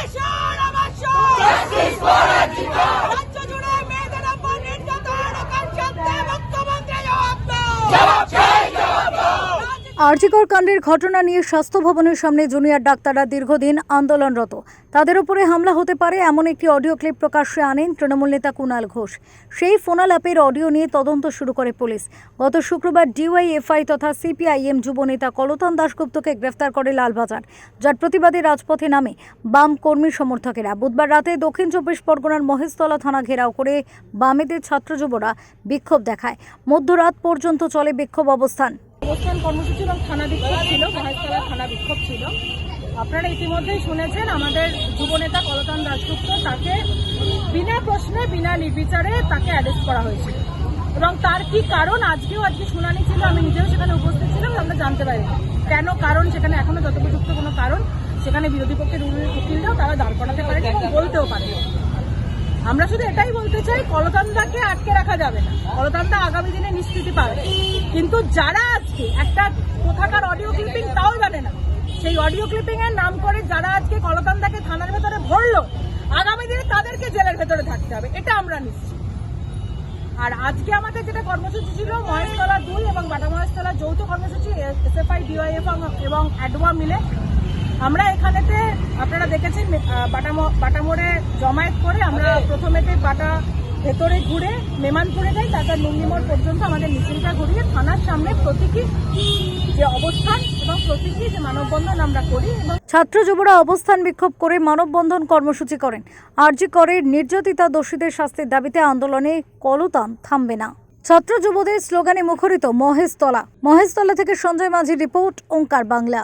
আমার আমার রাজ্য আরজিকর কাণ্ডের ঘটনা নিয়ে স্বাস্থ্য ভবনের সামনে জুনিয়র ডাক্তাররা দীর্ঘদিন আন্দোলনরত। তাদের উপরে হামলা হতে পারে এমন একটি অডিও ক্লিপ প্রকাশ্যে আনেন তৃণমূল নেতা কুণাল ঘোষ। সেই ফোনালাপের অডিও নিয়ে তদন্ত শুরু করে পুলিশ। গত শুক্রবার ডিওয়াইএফআই তথা সিপিআইএম যুবনেতা কলতান দাশগুপ্তকে গ্রেফতার করে লালবাজার, যার প্রতিবাদে রাজপথে নামে বাম কর্মী সমর্থকেরা। বুধবার রাতে দক্ষিণ চব্বিশ পরগনার মহেশতলা থানা ঘেরাও করে বামেদের ছাত্র যুবরা বিক্ষোভ দেখায়। মধ্যরাত পর্যন্ত চলে বিক্ষোভ অবস্থান। অবস্থান কর্মসূচি এবং থানা বিক্ষোভ ছিল, মহেশতলা থানা বিক্ষোভ ছিল। আপনারা ইতিমধ্যেই শুনেছেন আমাদের যুবনেতা কলতান দাশগুপ্ত তাকে বিনা প্রশ্নে, বিনা নির্বিচারে তাকে অ্যারেস্ট করা হয়েছিল। এবং তার কি কারণ? আজকেও আজকে শুনানি ছিল, আমি নিজেও সেখানে উপস্থিত ছিলাম, আমরা জানতে পারি কেন কারণ? সেখানে এখনও যথোপযুক্ত কোনো কারণ? সেখানে বিরোধী পক্ষের উকিল- উকিলরাও তারা দাঁড় করাতে পারেনি এবং বলতেও পারে আমরা শুধু এটাই বলতে চাই, কলতান্দাকে আটকে রাখা যাবে না। কলতান্দা আগামী দিনে নিশ্চিতি পাবে। কিন্তু যারা আজকে একটা কোথাকার অডিও ক্লিপিং তাও জানে না। সেই অডিও ক্লিপিং এর নাম করে যারা আজকে কলতান্দাকে থানার ভেতরে ভরলো আগামী দিনে তাদেরকে জেলের ভেতরে থাকতে হবে। এটা আমরা নিশ্চিত। আর আজকে আমাদের যেটা কর্মসূচি ছিল মহেশতলা দুই এবং বাটা মহেশতলা যৌথ কর্মসূচি এসএফআই ডিওয়াইএফ এবং অ্যাডোয়া মিলে। আমরা এখানেতে আপনারা দেখেছেন বাটামো- বাটামোড়ে জমায়েত করে আমরা প্রথমেতে বাটা ভেতরে ঘুরে মেমানপুরে যাই, তারপর নুঙ্গিমোড় পর্যন্ত আমাদের মিছিলটা ঘুরিয়ে থানার সামনে প্রতীকী যে অবস্থান এবং প্রতীকী যে মানববন্ধন আমরা করি এবং ছাত্র যুবরা অবস্থান বিক্ষোভ করে মানববন্ধন কর্মসূচি করেন। আরজি করের নির্যাতিতা দোষীদের শাস্তির দাবিতে আন্দোলনে কলতান থামবে না। ছাত্র যুবদের স্লোগানে মুখরিত মহেশতলা। মহেশতলা থেকে সঞ্জয় মাঝি রিপোর্ট, ওঙ্কার বাংলা।